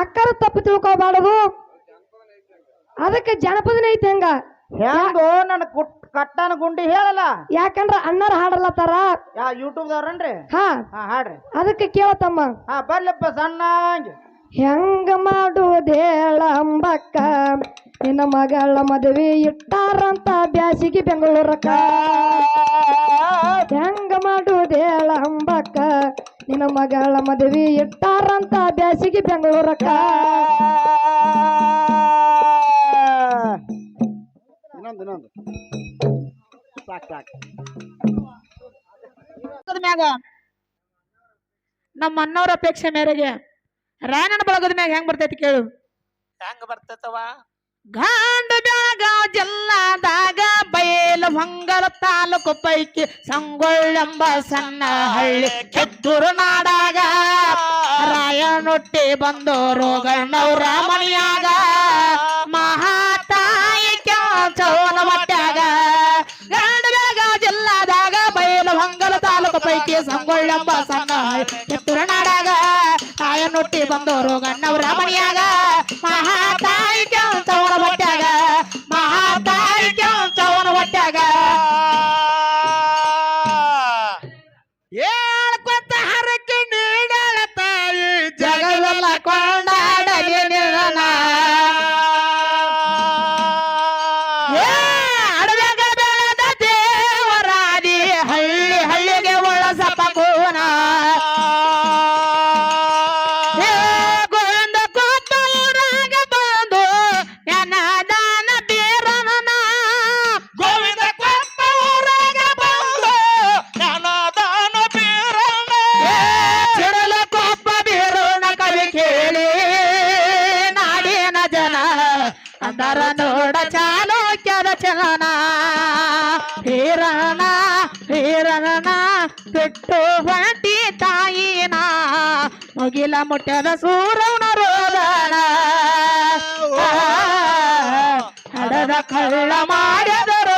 ಅಕ್ಕರ ತಪ್ಪು ತಿಳ್ಕೋಬಾರದು. ಅದಕ್ಕೆ ಜನಪದನೇ ಐತಿ ಹಂಗ. ಹೆಂಗೋ ನನ್ನ ಕುಟ್ ಕಟ್ಟನ ಗುಂಡಿ ಹೇಳಲ್ಲ. ಯಾಕಂದ್ರ ಅಣ್ಣರ ಹಾಡಲ್ಲ ಯಾ ಯೂಟ್ಯೂಬ್ದವ್ರನ್ರಿ? ಹಾ. ಹಾ ಹಾಡ್ರಿ. ಅದಕ್ಕೆ ಕೇಳತಮ್ಮ ಹಾ ಬರ್ಲಪ್ಪ ಸಣ್ಣ ಹೆಂಗ ಮಾಡುವುದೇಳ ಅಂಬಕ್ಕ. ನಿನ್ನ ಮಗಳ ಮದುವೆ ಇಟ್ಟಾರಂತ ಬ್ಯಾಸಿಗೆ ಬೆಂಗಳೂರಕ್ಕ. ನಿನ್ನ ಮಗಳ ಮದುವೆ ಇಟ್ಟಾರಂತ ಬ್ಯಾಸಿಗೆ ಬೆಂಗಳೂರಕ್ಕ. ಇನ್ನೊಂದು ಇನ್ನೊಂದು. ಸಾಕ್ ಸಾಕ್. ಬಳಗದ ಮ್ಯಾಗ ನಮ್ಮ ಅಣ್ಣವ್ರ ಅಪೇಕ್ಷೆ ಮೇರೆಗೆ ರಾಯಣ್ಣನ ಬಳಗದ ಮ್ಯಾಗ ಹೆಂಗ್ ಬರ್ತೈತಿ ಕೇಳು. ಹೆಂಗ್ ಬರ್ತೈತವ ಗಾಂಡ ಬ್ಯಾಗ ಜಿಲ್ಲಾದಾಗ ಮಂಗಲ ತಾಲೂಕು ಪೈಕಿ ಸಂಗೊಳ್ಳೆಂಬ ಸಣ್ಣ ಹಳ್ಳಿ ಕೆದ್ದೂರು ನಾಡಾಗ. ರಾಯನೊಟ್ಟಿ ಬಂದೋರು ಗಣ್ಣವ್ರ ಮನೆಯಾಗ. ಮಹಾತಾಯಿ ಚೌನ ಮಟ್ಟಾಗ ಗಾಂಡ ಬ್ಯಾಗ ಜಿಲ್ಲಾದಾಗ ಬಯಲು ಮಂಗಲ ತಾಲೂಕು ಪೈಕಿ ಸಂಗೊಳ್ಳೆಂಬ ಸಣ್ಣ ಕೆತ್ತೂರು ನಾಡಾಗ. ರಾಯನೊಟ್ಟಿ ಬಂದೋರು ಗಣ್ಣವ್ರ ಮನೆಯಾಗ. ಮಹಾತಾಯಿ Jaguar ಅಂದರ ನೋಡ ಚಾಲೋಕ್ಯದ ಚಲನ. ಹೀರಣ ಹೀರಣ ಬಿಟ್ಟು ಹೊಂಟಿ ತಾಯಿನ. ಮುಗಿಲ ಮುಟ್ಟದ ಸೂರವನ ರೋದಣ. ಹಡದ ಕಳ್ಳ ಮಾಡ್ಯದರು